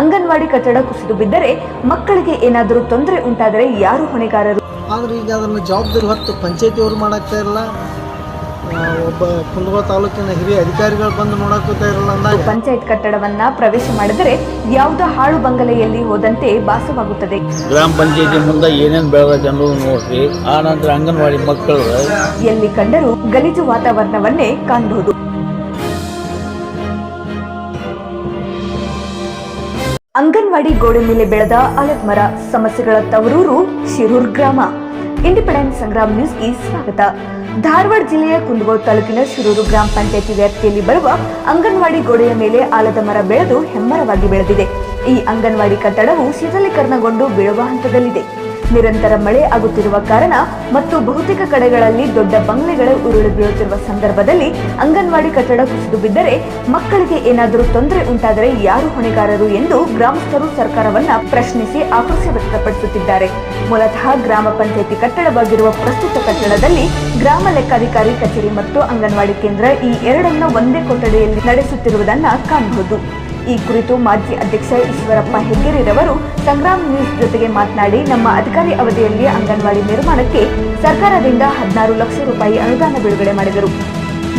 ಅಂಗನವಾಡಿ ಕಟ್ಟಡ ಕುಸಿದು ಬಿದ್ದರೆ ಮಕ್ಕಳಿಗೆ ಏನಾದರೂ ತೊಂದರೆ ಉಂಟಾದರೆ ಯಾರು ಹೊಣೆಗಾರರು? ಆದ್ರೆ ಈಗ ಅದನ್ನು ಜವಾಬ್ದಾರಿ ಹೊತ್ತು ಪಂಚಾಯತಿಯವರು ಮಾಡಾಕ್ತಾ ಇರಲ್ಲ. ಒಬ್ಬ ಕುಂದಗೋಳ ತಾಲೂಕಿನ ಹಿರಿಯ ಅಧಿಕಾರಿಗಳು ಬಂದು ನೋಡಾಕೋತಾ ಇರಲ್ಲ ಅಂದಾಗ. ಪಂಚಾಯತ್ ಕಟ್ಟಡವನ್ನ ಪ್ರವೇಶ ಮಾಡಿದರೆ ಯಾವುದೋ ಹಾಳು ಬಂಗಲೆಯಲ್ಲಿ ಹೋದಂತೆ ಭಾಸವಾಗುತ್ತದೆ. ಗ್ರಾಮ ಪಂಚಾಯತಿ ಮುಂದೆ ಏನೇನು ಬೆಳೆದ ಜನರು ನೋಡ್ರಿ. ಆ ನಂತರ ಅಂಗನವಾಡಿ ಮಕ್ಕಳು. ಎಲ್ಲಿ ಕಂಡರೂ ಗಲೀಜು ವಾತಾವರಣವನ್ನೇ ಕಾಣಬಹುದು. ಅಂಗನವಾಡಿ ಗೋಡೆ ಮೇಲೆ ಬೆಳೆದ ಅಲತ್ ಮರ, ಸಮಸ್ಯೆಗಳ ತವರೂರು ಶಿರೂರ್ ಗ್ರಾಮ. ಇಂಡಿಪೆಂಡೆಂಟ್ ಸಂಗ್ರಾಮ್ ನ್ಯೂಸ್ಗೆ ಸ್ವಾಗತ. ಧಾರವಾಡ ಜಿಲ್ಲೆಯ ಕುಂದಗೋಳ ತಾಲೂಕಿನ ಶಿರೂರು ಗ್ರಾಮ ಪಂಚಾಯತಿ ವ್ಯಾಪ್ತಿಯಲ್ಲಿ ಬರುವ ಅಂಗನವಾಡಿ ಗೋಡೆಯ ಮೇಲೆ ಆಲದ ಮರ ಬೆಳೆದು ಹೆಮ್ಮರವಾಗಿ ಬೆಳೆದಿದೆ. ಈ ಅಂಗನವಾಡಿ ಕಟ್ಟಡವು ಶಿಥಲೀಕರಣಗೊಂಡು ಬೀಳುವ ಹಂತದಲ್ಲಿದೆ. ನಿರಂತರ ಮಳೆ ಆಗುತ್ತಿರುವ ಕಾರಣ ಮತ್ತು ಬಹುತೇಕ ಕಡೆಗಳಲ್ಲಿ ದೊಡ್ಡ ಬಂಗ್ಲೆಗಳು ಉರುಳಿ ಬೀಳುತ್ತಿರುವ ಸಂದರ್ಭದಲ್ಲಿ ಅಂಗನವಾಡಿ ಕಟ್ಟಡ ಕುಸಿದು ಬಿದ್ದರೆ ಮಕ್ಕಳಿಗೆ ಏನಾದರೂ ತೊಂದರೆ ಉಂಟಾದರೆ ಯಾರು ಹೊಣೆಗಾರರು ಎಂದು ಗ್ರಾಮಸ್ಥರು ಸರ್ಕಾರವನ್ನ ಪ್ರಶ್ನಿಸಿ ಆಕ್ರೋಶ ವ್ಯಕ್ತಪಡಿಸುತ್ತಿದ್ದಾರೆ. ಮೂಲತಃ ಗ್ರಾಮ ಪಂಚಾಯಿತಿ ಕಟ್ಟಡವಾಗಿರುವ ಪ್ರಸ್ತುತ ಕಟ್ಟಡದಲ್ಲಿ ಗ್ರಾಮ ಲೆಕ್ಕಾಧಿಕಾರಿ ಕಚೇರಿ ಮತ್ತು ಅಂಗನವಾಡಿ ಕೇಂದ್ರ ಈ ಎರಡನ್ನ ಒಂದೇ ಕೊಠಡಿಯಲ್ಲಿ ನಡೆಸುತ್ತಿರುವುದನ್ನ ಕಾಣಬಹುದು. ಈ ಕುರಿತು ಮಾಜಿ ಅಧ್ಯಕ್ಷ ಈಶ್ವರಪ್ಪ ಹೆಗ್ಗೆರೆರವರು ಸಂಗ್ರಾಮ್ ನ್ಯೂಸ್ ಜೊತೆಗೆ ಮಾತನಾಡಿ, ನಮ್ಮ ಅಧಿಕಾರಿ ಅವಧಿಯಲ್ಲಿ ಅಂಗನವಾಡಿ ನಿರ್ಮಾಣಕ್ಕೆ ಸರ್ಕಾರದಿಂದ ಹದಿನಾರು ಲಕ್ಷ ರೂಪಾಯಿ ಅನುದಾನ ಬಿಡುಗಡೆ ಮಾಡಿದರು.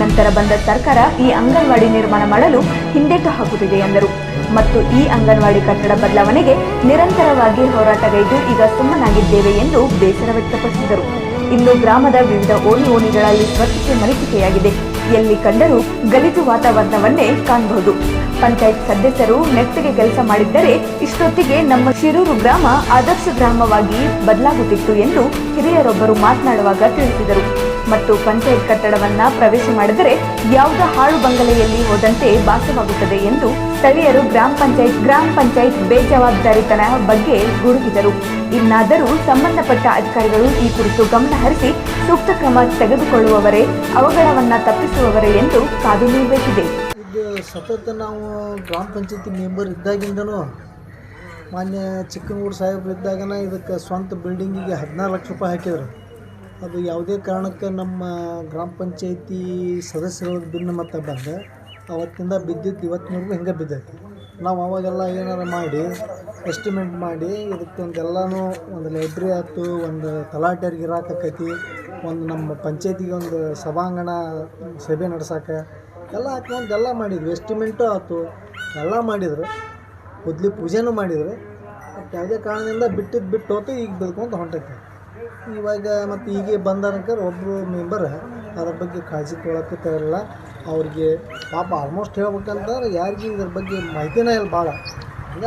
ನಂತರ ಬಂದ ಸರ್ಕಾರ ಈ ಅಂಗನವಾಡಿ ನಿರ್ಮಾಣ ಮಾಡಲು ಹಿಂದೇಟು ಹಾಕುತ್ತಿದೆ ಎಂದರು. ಮತ್ತು ಈ ಅಂಗನವಾಡಿ ಕಟ್ಟಡ ಬದಲಾವಣೆಗೆ ನಿರಂತರವಾಗಿ ಹೋರಾಟಗೈದು ಈಗ ಸುಮ್ಮನಾಗಿದ್ದೇವೆ ಎಂದು ಬೇಸರ ವ್ಯಕ್ತಪಡಿಸಿದರು. ಇನ್ನು ಗ್ರಾಮದ ವಿವಿಧ ಓಣಿ ಓಣಿಗಳಲ್ಲಿ ಸ್ವಚ್ಛತೆ ಮರೀಚಿಕೆಯಾಗಿದೆ. ಎಲ್ಲಿ ಕಂಡರೂ ಗಲೀಜು ವಾತಾವರಣವನ್ನೇ ಕಾಣಬಹುದು ಪಂಚಾಯತ್ ಸದಸ್ಯರು ನೆಟ್ಟಿಗೆ ಕೆಲಸ ಮಾಡಿದ್ದರೆ ಇಷ್ಟೊತ್ತಿಗೆ ನಮ್ಮ ಶಿರೂರು ಗ್ರಾಮ ಆದರ್ಶ ಗ್ರಾಮವಾಗಿ ಬದಲಾಗುತ್ತಿತ್ತು ಎಂದು ಹಿರಿಯರೊಬ್ಬರು ಮಾತನಾಡುವಾಗ ತಿಳಿಸಿದರು. ಮತ್ತು ಪಂಚಾಯತ್ ಕಟ್ಟಡವನ್ನ ಪ್ರವೇಶ ಮಾಡಿದರೆ ಯಾವುದೇ ಹಾಳು ಬಂಗಲೆಯಲ್ಲಿ ಹೋದಂತೆ ಭಾಸವಾಗುತ್ತದೆ ಎಂದು ಸ್ಥಳೀಯರು ಗ್ರಾಮ ಪಂಚಾಯತ್ ಗ್ರಾಮ ಪಂಚಾಯತ್ ಬೇಜವಾಬ್ದಾರಿತನ ಬಗ್ಗೆ ಗುಡುಗಿದರು. ಇನ್ನಾದರೂ ಸಂಬಂಧಪಟ್ಟ ಅಧಿಕಾರಿಗಳು ಈ ಕುರಿತು ಗಮನ ಹರಿಸಿ ಸೂಕ್ತ ಕ್ರಮ ತೆಗೆದುಕೊಳ್ಳುವವರೇ, ಅವಘಡವನ್ನ ತಪ್ಪಿಸುವವರೇ ಎಂದು ಕಾದು ಇದು ಸತತ ನಾವು ಗ್ರಾಮ ಪಂಚಾಯತಿ ಮೆಂಬರ್ ಇದ್ದಾಗಿಂದನೂ, ಮಾನ್ಯ ಚಿಕ್ಕನಗೂಡು ಸಾಹೇಬ್ರು ಇದ್ದಾಗನ ಇದಕ್ಕೆ ಸ್ವಂತ ಬಿಲ್ಡಿಂಗಿಗೆ ಹದಿನಾರು ಲಕ್ಷ ರೂಪಾಯಿ ಹಾಕಿದ್ರು. ಅದು ಯಾವುದೇ ಕಾರಣಕ್ಕೆ ನಮ್ಮ ಗ್ರಾಮ ಪಂಚಾಯತಿ ಸದಸ್ಯರ ಭಿನ್ನ ಮತ ಬಂದ. ಅವತ್ತಿಂದ ಬಿದ್ದಿದ್ದು ಇವತ್ತಿನವರೆಗೂ ಹಿಂಗೆ ಬಿದ್ದೈತಿ. ನಾವು ಅವಾಗೆಲ್ಲ ಏನಾರ ಮಾಡಿ ಎಸ್ಟಿಮೇಟ್ ಮಾಡಿ, ಇದಕ್ಕೆ ಒಂದೆಲ್ಲನೂ ಒಂದು ಲೈಬ್ರರಿ ಆಯ್ತು, ಒಂದು ತಲಾಟೆರಿಗೆ ಇರಾಕೈತಿ ಒಂದು ನಮ್ಮ ಪಂಚಾಯತಿಗೆ ಒಂದು ಸಭಾಂಗಣ, ಸಭೆ ನಡ್ಸಕ್ಕೆ ಎಲ್ಲ ಹಾಕೊಂಡು ಎಲ್ಲ ಮಾಡಿದ್ವಿ. ಎಸ್ಟಿಮೇಟು ಆಯ್ತು, ಎಲ್ಲ ಮಾಡಿದರು. ಮೊದಲು ಪೂಜೆನೂ ಮಾಡಿದ್ರು. ಯಾವುದೇ ಕಾರಣದಿಂದ ಬಿಟ್ಟಿದ್ದು ಬಿಟ್ಟು ಹೋತು, ಈಗ ಬೆಳ್ಕೊಂತ ಹೊಂಟೈತೆ. ಇವಾಗ ಮತ್ತು ಈಗ ಬಂದಾರಂಕರ್ ಒಬ್ಬರು ಮೆಂಬರ್ ಅದ್ರ ಬಗ್ಗೆ ಕಾಳಜಿ ತೊಗೊಳಕ್ಕೆ ತಯಾರಿಲ್ಲ. ಅವ್ರಿಗೆ ಪಾಪ ಆಲ್ಮೋಸ್ಟ್ ಹೇಳ್ಬೇಕಂತಂದ್ರೆ ಯಾರಿಗೂ ಇದ್ರ ಬಗ್ಗೆ ಮಾಹಿತಿನೇ ಇಲ್ಲ ಭಾಳ. ಈಗ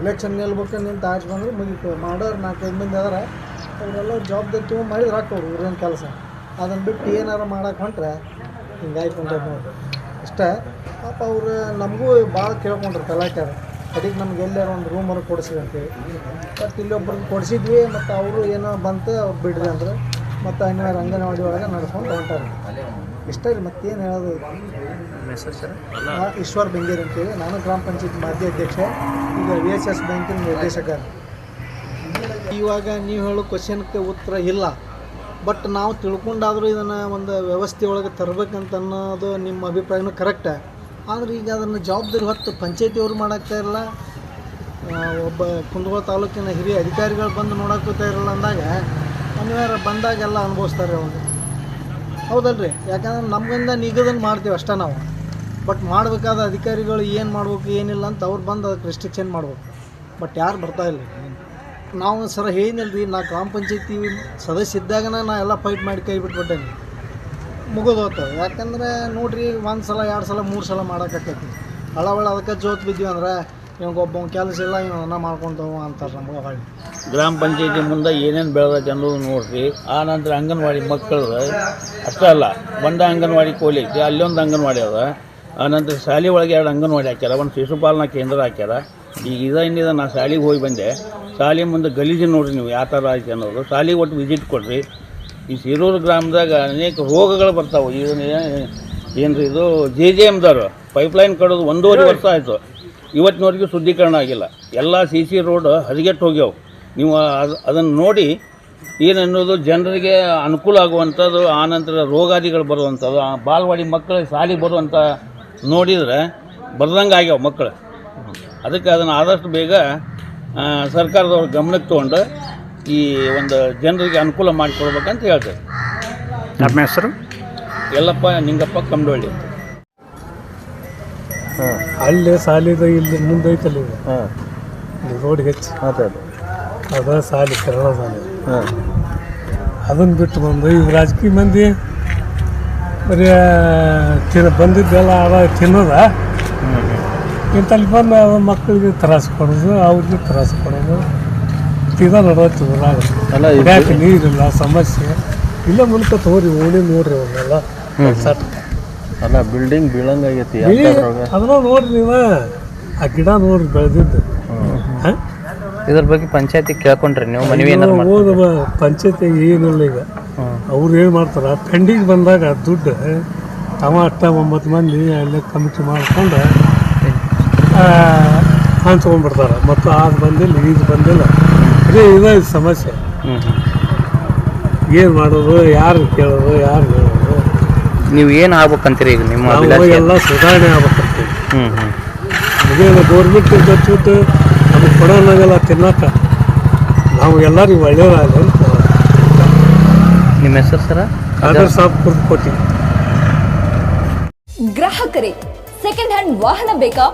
ಎಲೆಕ್ಷನ್ ನಿಲ್ಬೇಕು ನಿಂತು ಆಚೆ ಬಂದ್ರೆ ಮುಗಿತು. ಮಾಡೋರು ನಾಲ್ಕೈದು ಮಂದಿ ಆದ್ರೆ ಅವರೆಲ್ಲ ಜವಾಬ್ದಾರಿ ತೊಗೊಂಡು ಮಾಡಿದ್ರೆ ಹಾಕೋರು ಊರಿನ ಕೆಲಸ. ಅದನ್ನು ಬಿಟ್ಟು ಏನಾರು ಮಾಡಕ್ಕೆ ಹೊಂಟ್ರೆ ಹಿಂಗಾಯ್ತು ಅಂತ ನೋಡಿ ಅಷ್ಟೇ, ಪಾಪ ಅವರು ನಮಗೂ ಭಾಳ ಕೇಳ್ಕೊಂಡ್ರು ಕಲಾಕಾರ ಅದಕ್ಕೆ ನಮ್ಗೆ ಎಲ್ಲಾರು ಒಂದು ರೂಮರು ಕೊಡಿಸಿ ಅಂತೇಳಿ ಬಟ್ ಇಲ್ಲೊಬ್ರಿಗೆ ಕೊಡಿಸಿದ್ವಿ, ಮತ್ತು ಅವರು ಏನೋ ಬಂತು, ಅವ್ರು ಬಿಡ್ರಿ ಅಂದ್ರೆ. ಮತ್ತು ಅನಿವಾರ್ಯ ಅಂಗನವಾಡಿ ಒಳಗೆ ನಡ್ಕೊಂಡು ಹೊಂಟಾರೆ ಇಷ್ಟೇ ರೀ ಮತ್ತೇನು ಹೇಳೋದು? ನಾ ಈಶ್ವರ್ ಬೆಂಗೇರಿ ಅಂತೇಳಿ. ನಾನು ಗ್ರಾಮ ಪಂಚಾಯತ್ ಮಾಜಿ ಅಧ್ಯಕ್ಷ ಈಗ ವಿ ಎಸ್ ಎಸ್ ಬ್ಯಾಂಕಿನ ನಿರ್ದೇಶಕ. ಇವಾಗ ನೀವು ಹೇಳೋ ಕ್ವಶನ್ಗೆ ಉತ್ತರ ಇಲ್ಲ. ಬಟ್ ನಾವು ತಿಳ್ಕೊಂಡಾದರೂ ಇದನ್ನು ಒಂದು ವ್ಯವಸ್ಥೆ ಒಳಗೆ ತರಬೇಕಂತ ಅನ್ನೋದು ನಿಮ್ಮ ಅಭಿಪ್ರಾಯನೂ ಕರೆಕ್ಟ ಆದರೆ ಈಗ ಅದನ್ನು ಜವಾಬ್ದಾರಿ ಹೊತ್ತು ಪಂಚಾಯತಿಯವರು ಮಾಡೋಕ್ತಾ ಇರಲ್ಲ. ಒಬ್ಬ ಕುಂದಗೋಳ ತಾಲೂಕಿನ ಹಿರಿಯ ಅಧಿಕಾರಿಗಳು ಬಂದು ನೋಡೋಕ್ಕೋತಾ ಇರಲ್ಲ ಅಂದಾಗ ಅನಿವಾರ್ಯ ಬಂದಾಗೆಲ್ಲ ಅನುಭವಿಸ್ತಾರೆ ಅವರು ಹೌದಲ್ರಿ? ಯಾಕಂದ್ರೆ ನಮಗಿಂದ ನಿಗದನ್ ಮಾಡ್ತೀವಿ ಅಷ್ಟೇ ನಾವು. ಬಟ್ ಮಾಡಬೇಕಾದ ಅಧಿಕಾರಿಗಳು ಏನು ಮಾಡ್ಬೇಕು, ಏನಿಲ್ಲ ಅಂತ ಅವ್ರು ಬಂದು ಅದಕ್ಕೆ ರೆಸ್ಟ್ರಿಕ್ಷನ್ ಮಾಡ್ಬೇಕು. ಬಟ್ ಯಾರು ಬರ್ತಾ ಇಲ್ಲ ನಾವು ಸರ ರೀ ನಾ ಗ್ರಾಮ ಪಂಚಾಯತಿ ಸದಸ್ಯ ಇದ್ದಾಗ ನಾ ಎಲ್ಲ ಫೈಟ್ ಮಾಡಿ ಕೈ ಬಿಟ್ಬಿಟ್ಟೇನಿ. ಮುಗಿದು ಹೋಗ್ತವೆ ಯಾಕಂದ್ರೆ ನೋಡ್ರಿ, ಒಂದು ಸಲ, ಎರಡು ಸಲ, ಮೂರು ಸಲ ಮಾಡೋಕ್ಕಾಕೈತಿ ಹಳವಳ ಅದಕ್ಕೆ ಜೋತ್ ಬಿದ್ದೀವಿ ಅಂದ್ರೆ ಇವಾಗೊಬ್ಬ ಕೆಲಸ ಇಲ್ಲ ಇವನ್ನ ಮಾಡ್ಕೊಂತವ ಅಂತಾರೆ ನಮ್ಗೆ ಹೊಳ್ಳಿ ಗ್ರಾಮ ಪಂಚಾಯತಿ ಮುಂದೆ ಏನೇನು ಬೆಳೆದ ಅನ್ನೋದು ನೋಡ್ರಿ. ಆ ನಂತರ ಅಂಗನವಾಡಿ ಮಕ್ಕಳು ಅಷ್ಟೇ ಅಲ್ಲ ಬಂದ ಅಂಗನವಾಡಿ ಕೋಲಿ ಐತಿ ಅಲ್ಲೊಂದು ಅಂಗನವಾಡಿ ಅದ. ಆ ನಂತರ ಶಾಲೆ ಒಳಗೆ ಎರಡು ಅಂಗನವಾಡಿ ಹಾಕ್ಯಾರ ಒಂದು ಶಿಶುಪಾಲನಾ ಕೇಂದ್ರ ಹಾಕ್ಯಾರ. ಈಗ ಇದ ಇನ್ನಿದ ನಾ ಶಾಲೆಗೆ ಹೋಗಿ ಬಂದೆ. ಶಾಲೆ ಮುಂದೆ ಗಲೀಜು ನೋಡ್ರಿ ನೀವು ಯಾವ ಥರ ಐತಿ ಅನ್ನೋದು. ಶಾಲೆಗೆ ಒಟ್ಟು ವಿಸಿಟ್ ಕೊಡ್ರಿ. ಈ ಸಿರೂರು ಗ್ರಾಮದಾಗ ಅನೇಕ ರೋಗಗಳು ಬರ್ತಾವೆ. ಇದನ್ನ ಏನು ರೀ ಇದು ಜೆ ಜೆ ಎಮ್ದವರು ಪೈಪ್ಲೈನ್ ಕಡೋದು ಒಂದೂವರೆ ವರ್ಷ ಆಯಿತು. ಇವತ್ತಿನವರೆಗೂ ಶುದ್ಧೀಕರಣ ಆಗಿಲ್ಲ. ಎಲ್ಲ ಸಿ ಸಿ ರೋಡ್ ಹದಿಗೆಟ್ಟು ಹೋಗ್ಯಾವೆ. ನೀವು ಅದು ಅದನ್ನು ನೋಡಿ ಏನನ್ನೋದು ಜನರಿಗೆ ಅನುಕೂಲ ಆಗುವಂಥದ್ದು ಆನಂತರ ರೋಗಾದಿಗಳು ಬರುವಂಥದ್ದು ಆ ಬಾಲ್ವಾಡಿ ಮಕ್ಕಳು ಶಾಲೆಗೆ ಬರುವಂಥ ನೋಡಿದ್ರೆ ಬರ್ದಂಗೆ ಆಗ್ಯಾವ ಮಕ್ಕಳು. ಅದಕ್ಕೆ ಅದನ್ನು ಆದಷ್ಟು ಬೇಗ ಸರ್ಕಾರದವ್ರ ಗಮನಕ್ಕೆ ತೊಗೊಂಡು ಈ ಒಂದು ಜನರಿಗೆ ಅನುಕೂಲ ಮಾಡಿಕೊಡ್ಬೇಕಂತ ಹೇಳ್ತೇವೆ. ನಮ್ಮ ಹೆಸರು? ಎಲ್ಲಪ್ಪ ನಿಂಗಪ್ಪ ಹಾಂ ಅಲ್ಲೇ ಸಾಲಿದ ಇಲ್ಲಿ ಮುಂದೆ ಐತಲ್ಲ ಇದು. ಹಾಂ. ರೋಡ್ ಹೆಚ್ಚು. ಅದೇ ಸಾಲಿ ಕನ್ನಡ ಸಾಲಿ. ಹಾಂ. ಅದನ್ನು ಬಿಟ್ಟು ಬಂದು ಈಗ ರಾಜಕೀಯ ಮಂದಿ ಬರೀ ತಿನ್ನ ಬಂದಿದ್ದೆಲ್ಲ ಅದ ತಿನ್ನೋದ. ಇಂಥಲ್ಲಿ ಬಂದು ಮಕ್ಕಳಿಗೆ ತ್ರಾಸು ಕೊಡೋದು ಅವ್ರಿಗೆ ತ್ರಾಸು ಕೊಡೋದು. ತಿನ್ನ ನಡವತ್ತು ಊರಾಗ ನೀರಿಲ್ಲ ಸಮಸ್ಯೆ. ಇಲ್ಲ ಮುಲ್ಕ ತೋರಿ ಓಣಿ ನೋಡ್ರಿ ಅವನ್ನೆಲ್ಲ ಸಟ್. ಅಲ್ಲ ಬಿಲ್ಡಿಂಗ್ ಬೀಳಂಗಾಗೈತಿ ಬಿಳಿ ಅದನ್ನ ನೋಡ್ರಿ ನೀವು ಆ ಗಿಡ ನೋಡ್ರಿ ಬೆಳೆದಿದ್ದು. ಇದ್ರ ಬಗ್ಗೆ ಪಂಚಾಯತಿ ಕೇಳ್ಕೊಂಡ್ರಿ ನೀವು ಮನವಿ ಏನಾರು ಮಾಡಿ ಓದವ ಪಂಚಾಯತಿ ಏನಿಲ್ಲ ಈಗ. ಅವ್ರು ಏನು ಮಾಡ್ತಾರೆ? ಪೆಂಡಿಂಗ್ ಬಂದಾಗ ದುಡ್ಡು ಅವ ಅಷ್ಟ ಒಂಬತ್ತು ಮಂದಿ ಅಲ್ಲೇ ಕಮಿಟಿ ಮಾಡ್ಕೊಂಡು ಹಂಚ್ಕೊಂಡ್ಬಿಡ್ತಾರೆ ಮತ್ತು ಅದು ಬಂದಿಲ್ಲ ಇದು ಬಂದಿಲ್ಲ. ಇದೇ ಇದೇ ಸಮಸ್ಯೆ. ಹ್ಞೂ ಏನು ಮಾಡೋದು ಯಾರು ಕೇಳೋದು ಯಾರು ಹೇಳೋದು? ನೀವು ಏನು ಆಗ್ಬೇಕಂತೀರಿ ಈಗ ನಿಮ್ಮ ನಾವು ಅಭಿಲಾಷೆ? ಎಲ್ಲ ಸುಧಾರಣೆ ಆಗ್ಬೇಕಂತೀವಿ. ಹ್ಞೂ ಹ್ಞೂ ಇದೇನು ಗೌರ್ಮೆಂಟ್ ಜೊತೆ ನಮಗೆ ಕೊಡೋನಾಗಲ್ಲ ತಿನ್ನಕ್ಕ ನಾವು ಎಲ್ಲರಿಗೂ ಒಳ್ಳೇದಾಗಲಿ ಅಂತ ನಿಮ್ಮ ಹೆಸರು ಸರ? ಕಾಗರ್ ಸಾಬ್ ಕುರ್ದು ಕೊಟ್ಟಿವಿ ಗ್ರಾಹಕರೇ ಸೆಕೆಂಡ್ ಹ್ಯಾಂಡ್ ವಾಹನ ಬೇಕಾ?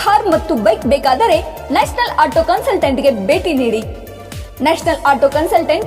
ಕಾರ್ ಮತ್ತು ಬೈಕ್ ಬೇಕಾದರೆ ನ್ಯಾಷನಲ್ ಆಟೋ ಕನ್ಸಲ್ಟೆಂಟ್ಗೆ ಭೇಟಿ ನೀಡಿ. National auto consultant